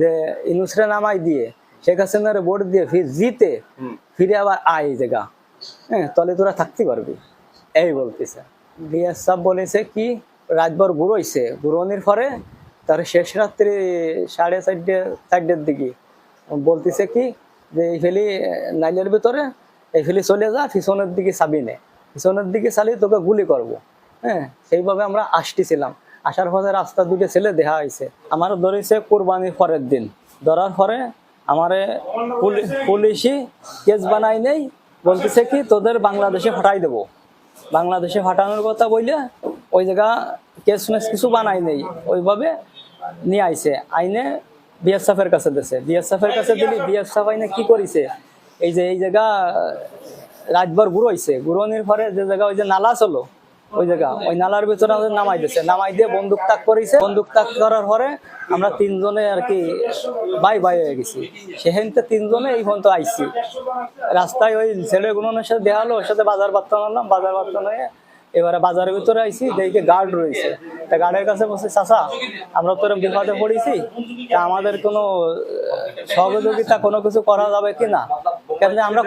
যে ইনুসরে নামাই দিয়ে শেখ হাসিনার ভোট দিয়ে ফির জিতে ফিরে আবার আয় জায়গা। হ্যাঁ তাহলে তোরা থাকতে পারবি। এই বলতেছে। বিএস সাহেব বলেছে কি রাতভর ঘুরোইছে ঘুরোনির পরে তার শেষ রাত্রি সাড়ে চারটে চারটের দিকে বলতেছে কি যে এই ফেলি নাইলের ভিতরে এই ফেলি চলে যা পিছনের দিকে চাবি নে। পিছনের দিকে চালি তোকে গুলি করব। হ্যাঁ সেইভাবে আমরা আসতেছিলাম। আসার পথে রাস্তা দুটো ছেলে দেখা হয়েছে। আমার ধরেছে কোরবানির পরের দিন। ধরার পরে আমারে পুলি- পুলিশই কেস বানাই নেই, বলতেছে কি, তোদের বাংলাদেশে ফাটাই দেবো। বাংলাদেশে ফাটানোর কথা বইলে ওই জায়গা কেস মেস কিছু বানাই নেই। ওইভাবে নিয়ে আইছে। আইনে বিএসএফের কাছে দিছে। বিএসএফের কাছে দিলি বিএসএফ আইনে কি করিছে? এই যে, এই জায়গা রাতভর ঘুরোইছে ঘুরোনির পরে যে জায়গা ওই যে নালা চলো ওই জায়গা, ওই নালার ভিতরে আমাদের নামাই দিছে নামাই দিয়ে বন্দুক তাক করেছে। বন্দুক তাক করার পরে আমরা তিনজনে আর কি বাই বাই হয়ে গেছি। সেখানতে তিনজনে এই পর্যন্ত আইছি। রাস্তায় ওই ছেলেগুলোর সাথে দেওয়া হলো, ওর সাথে বাজার বার্তা আনলাম বাজার বার্তা নিয়ে এবারে বাজারের ভিতরে আইছি, দেখি গার্ড রয়েছে। তা গার্ডের কাছে বসে চাচা, আমরা তো এরকম বিপদে পড়েছি। তা আমাদের কোনো সহযোগিতা, কোনো কিছু করা যাবে কি না? কেন আমরা